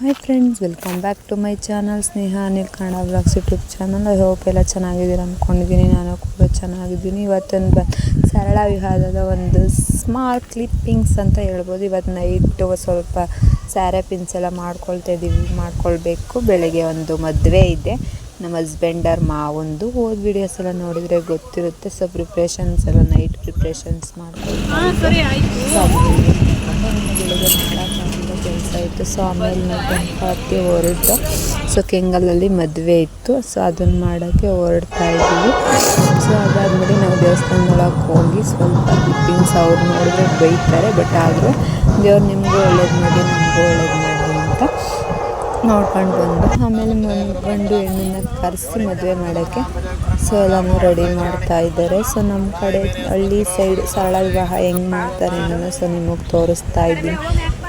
Hi friends welcome back to my channel Sneha Anil Kannada vlogs YouTube channel I hope ಎಲ್ಲ ಚೆನ್ನಾಗಿದ್ದೀರ ಅಂದ್ಕೊಂಡಿದ್ದೀನಿ ನಾನು ಕೂಡ ಚೆನ್ನಾಗಿದ್ದೀನಿ. ಇವತ್ತೊಂದು ಬ ಸರಳ ವಿಹಾರದ ಒಂದು ಸ್ಮಾಲ್ ಕ್ಲಿಪ್ಪಿಂಗ್ಸ್ ಅಂತ ಹೇಳ್ಬೋದು. ಇವತ್ತು ನೈಟು ಸ್ವಲ್ಪ ಸ್ಯಾರೆ ಪಿನ್ಸ್ ಎಲ್ಲ ಮಾಡ್ಕೊಳ್ತಾ ಇದ್ದೀವಿ ಮಾಡ್ಕೊಳ್ಬೇಕು. ಬೆಳಗ್ಗೆ ಒಂದು ಮದುವೆ ಇದೆ. ನಮ್ಮ ಹಸ್ಬೆಂಡರ್ ಮಾವೊಂದು. ಹೋದ ವಿಡಿಯೋಸ್ ಎಲ್ಲ ನೋಡಿದರೆ ಗೊತ್ತಿರುತ್ತೆ. ಸೊ ಪ್ರಿಪ್ರೇಷನ್ಸ್ ಎಲ್ಲ ನೈಟ್ ಪ್ರಿಪ್ರೇಷನ್ಸ್ ಮಾಡ್ಕೊಳ್ತೀವಿ ಬೆಳಗ್ಗೆ ಮಾಡೋಕ್ಕಾಗಿಲ್ಲ ಕೆಲಸ ಇತ್ತು. ಸೊ ಆಮೇಲೆ ನಾವು ಹತ್ತಿ ಹೊರಟು. ಸೊ ಕೆಂಗಲಲ್ಲಿ ಮದುವೆ ಇತ್ತು. ಸೊ ಅದನ್ನು ಮಾಡೋಕ್ಕೆ ಹೊರಡ್ತಾ ಇದ್ದೀವಿ ಸೊ ಅದಾದಮೇಲೆ ನಾವು ದೇವಸ್ಥಾನದೊಳಗೆ ಹೋಗಿ ಸ್ವಲ್ಪ ಕ್ಲಿಪ್ಪಿಂಗ್ಸ್ ಅವ್ರು ನೋಡಿದ್ರೆ ಬೈತಾರೆ. ಬಟ್ ಆದರೂ ದೇವ್ರು ನಿಮಗೂ ಒಳ್ಳೇದು ಮಾಡಿ, ನಮಗೂ ಒಳ್ಳೇದು ಮಾಡಿ ಅಂತ ನೋಡ್ಕೊಂಡು ಬಂದು ಆಮೇಲೆ ಗಂಡು ಹೆಣ್ಣನ್ನ ಕರೆಸಿ ಮದುವೆ ಮಾಡೋಕ್ಕೆ ಸೊ, ಎಲ್ಲನೂ ರೆಡಿ ಮಾಡ್ತಾ ಇದ್ದಾರೆ. ಸೊ ನಮ್ಮ ಕಡೆ ಹಳ್ಳಿ ಸೈಡ್ ಸರಳ ವಿವಾಹ ಹೆಂಗೆ ಮಾಡ್ತಾರೆ ಅನ್ನೋದು ಸೊ ನಿಮಗೆ ತೋರಿಸ್ತಾ ಇದ್ದೀನಿ.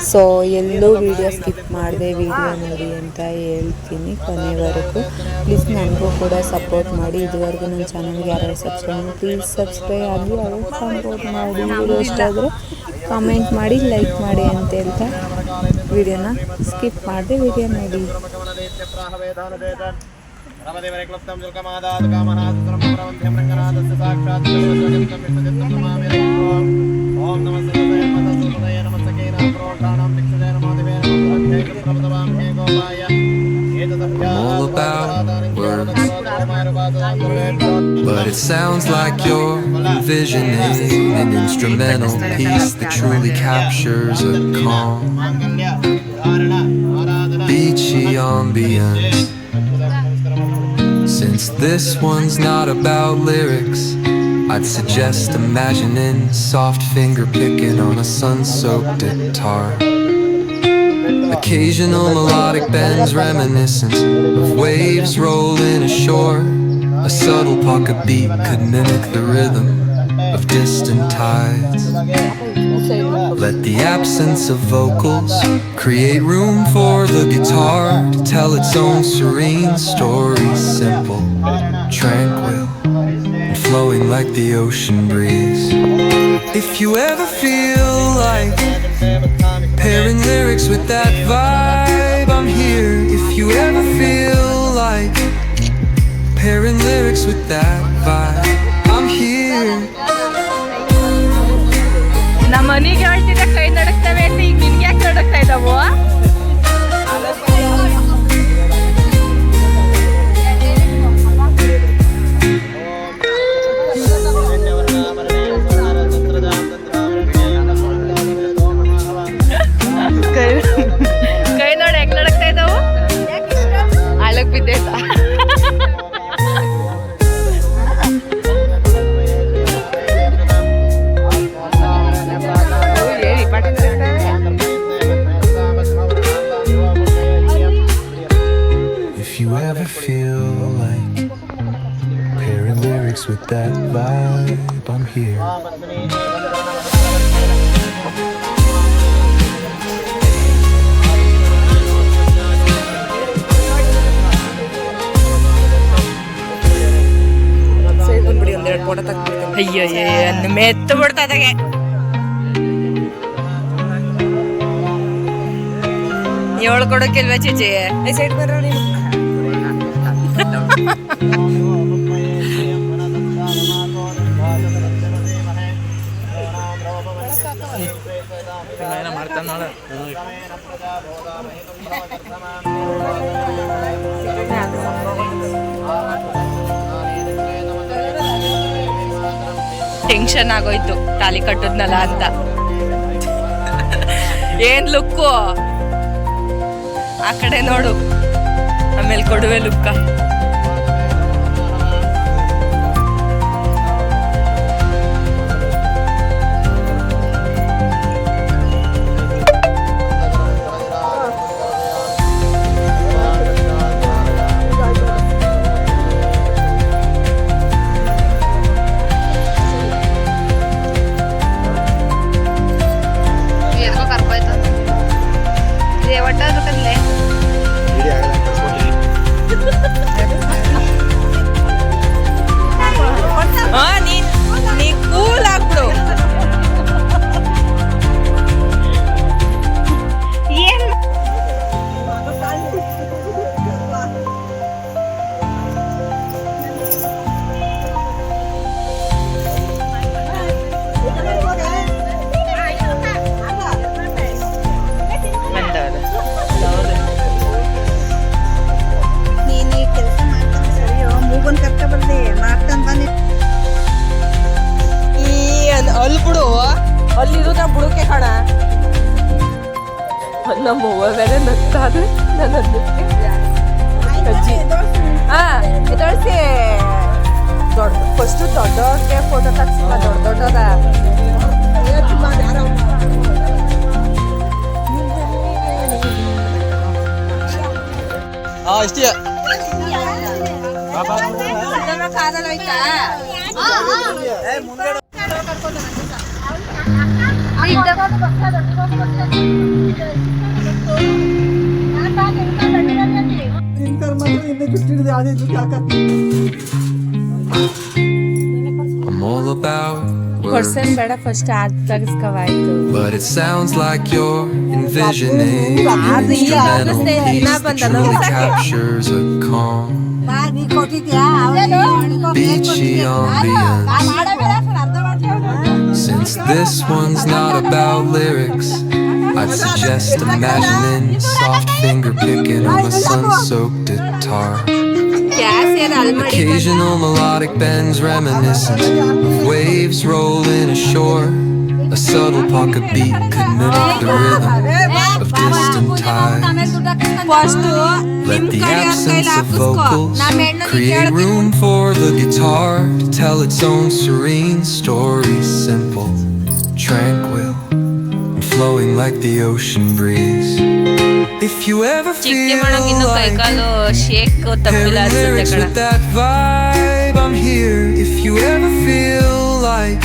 ಸೊ ಎಲ್ಲೂ ವೀಡಿಯೋ ಸ್ಕಿಪ್ ಮಾಡಿದೆ ವಿಡಿಯೋ ನೋಡಿ ಅಂತ ಹೇಳ್ತೀನಿ ಕೊನೆವರೆಗೂ. ಪ್ಲೀಸ್ ನನಗೂ ಕೂಡ ಸಪೋರ್ಟ್ ಮಾಡಿ. ಇದುವರೆಗೂ ನನ್ನ ಚಾನಲ್ಗೆ ಯಾರು ಸಬ್ಸ್ಕ್ರೈಬ್ ಪ್ಲೀಸ್ ಸಬ್ಸ್ಕ್ರೈಬ್ ಆಗಿ ಅವರು ಸಪೋರ್ಟ್ ಮಾಡಿ. ವೀಡಿಯೋ ಇಷ್ಟ ಕಾಮೆಂಟ್ ಮಾಡಿ ಲೈಕ್ ಮಾಡಿ ಅಂತ ಹೇಳ್ತಾ ವಿಡಿಯೋನ ಸ್ಕಿಪ್ ಮಾಡಿದೆ ವಿಡಿಯೋ ನೋಡಿ. ಸಾಕ್ಷಾತ್ But it sounds like you're envisioning an instrumental piece that truly captures a calm, beachy ambience. Since this one's not about lyrics, I'd suggest imagining soft finger picking on a sun soaked guitar. Occasional melodic bends reminiscent of waves rolling ashore. A subtle pocket beat could mimic the rhythm of distant tides. Let the absence of vocals create room for the guitar to tell its own serene story, simple, tranquil, and flowing like the ocean breeze. If you ever feel like pairing lyrics with that vibe, I'm here. If you ever feel lyrics with that vibe, I'm here. ನಮ್ಮ ಮನೆಗೆ ಹೇಳ್ತಿದ್ದೆ ಕೈ ನಡಕ್ತವೆ ಅಂತ ಈಗ ನಿನ್ಗೆ ಯಾಕೆ ನಡಕ್ತಾ ಇದ್ದಾವು vibe, I'm here. ಅಯ್ಯೋ ಅಯ್ಯೋ ಮೆತ್ತು ಬಿಡ್ತದಾಗೆ ಏಳು ಕೊಡೋಕಿಲ್ವಾ ಚೀಚಿ ಸೈಡ್ ಬರೋ ಟೆನ್ಷನ್ ಆಗೋಯ್ತು ತಾಲಿ ಕಟ್ಟದ್ನಲ್ಲ ಅಂತ. ಏನ್ ಲುಕ್ಕು? ಆ ಕಡೆ ನೋಡು ಆಮೇಲೆ ಕೊಡುವೆ ಲುಕ್ಕ. ನಮ್ಮ ಅವ್ವ ಬೇರೆ ನಗ್ತಾದ್ರೆ ನನ್ನ ಅಜ್ಜಿ. ಹಾ ಎದೊಳ್ಸಿ ದೊಡ್ಡ ಫಸ್ಟ್ ದೊಡ್ಡವ್ರಿಗೆ ಫೋಟೋ ತಗ್ಸಿಲ್ಲ ದೊಡ್ಡ ದೊಡ್ಡದ. ಹಾ ಇಷ್ಟೇ I'm all about words, person ಬೇಡ ಫಸ್ಟ್ ಆದ್ ತೆಗಿಸ್ಕವಾಯ್ತು but it sounds like you're envisioning an ಅದು ಈ instrumental ಆಗುತ್ತೆ, piece ದಿನ that ಬಂದಲ್ಲ truly ಹೊಸಕ್ಕೆ. captures a calm, beachy ambience. Since this one's not about lyrics, I'd suggest imagining soft finger picking on the sun soaked guitar. Occasional melodic bends reminiscent of waves rolling ashore. A subtle pocket beat could mimic the rhythm of distant tides. Let the absence of vocals create room for the guitar to tell its own serene story, simple, tranquil. Flowing like the ocean breeze. If you ever feel like lyrics with that vibe, I'm here. If you ever feel like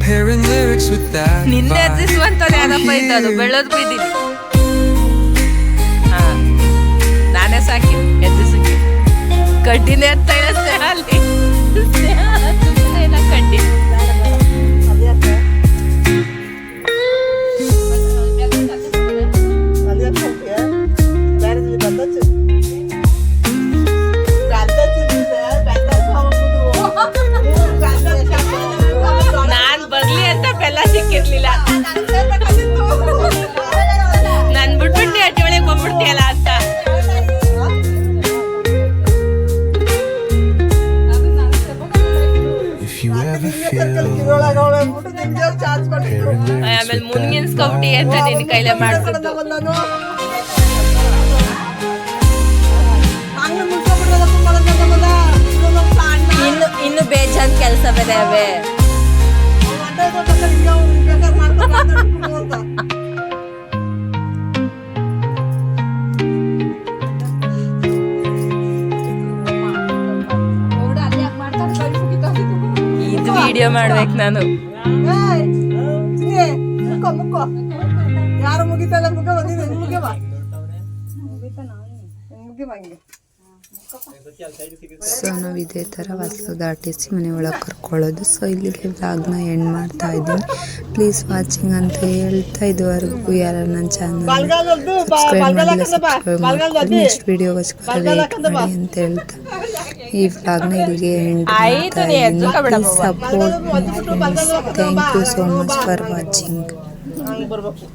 pairing lyrics with that vibe, ಎದ್ದಿಸುವಂತದ್ದು ಯಾರಪ್ಪ I'm ಇದ್ದದು here. ಬೆಳ್ಳೋದ್ ಬಿದ್ದೀನಿ ಹಾ ನಾನೇ ಸಾಕಿ ಎದ್ದಿಸಕ್ಕೆ ಕಡ್ಡಿನೇ ಅಂತ ಸ್ನೇಹ ಅಲ್ಲಿ ಆಮೇಲೆ ಮುಂದಿನ ಸ್ಕೌಟಿ ಅಂತ vibe, ನಿನ್ ಕೈಲೇ ಮಾಡ್ಕೊಂಡು ಇನ್ನು ಇನ್ನು ಬೇಜಾನ್ ಕೆಲಸ ಬೇರೆ ಅವೆ ಇದು ವಿಡಿಯೋ ಮಾಡ್ಬೇಕು ನಾನು. ಮುಗಿತಲ್ಲ ಮುಗ ಬಂದಿದೆ ಮುಗಿವ ಮುಗಿವ ಬಂಗೆ ಸೊ ನಾವು ಇದೇ ಥರ ಹೊಸ ದಾಟಿಸಿ ಮನೆ ಒಳಗೆ ಕರ್ಕೊಳ್ಳೋದು. ಸೊ ಇಲ್ಲಿಗೆ ವ್ಲಾಗ್ನ ಎಂಡ್ ಮಾಡ್ತಾ ಇದ್ದೀನಿ. ಪ್ಲೀಸ್ ವಾಚಿಂಗ್ ಅಂತ ಹೇಳ್ತಾ ಇದುವರೆಗೂ ಯಾರು ನನ್ನ ಚಾನಲ್ ಸಬ್ಸ್ಕ್ರೈಬ್ ಮಾಡಿಲ್ಲ ಸಬ್ಸ್ಕ್ರೈಬ್ ಮಾಡ್ಕೊಳ್ಳಿ ನೆಕ್ಸ್ಟ್ ವೀಡಿಯೋಗೋಸ್ಕರ ವೇಟ್ ಮಾಡಿ ಅಂತ ಹೇಳ್ತಾ. ಈ ವ್ಲಾಗ್ನ ಇಲ್ಲಿಗೆ ಎಂಡ್ ಮಾಡ್ತಾ ಇದ್ದೀನಿ. Please support thank you so much for watching ಹಂಗೆ ಬರ್ಬೇಕು.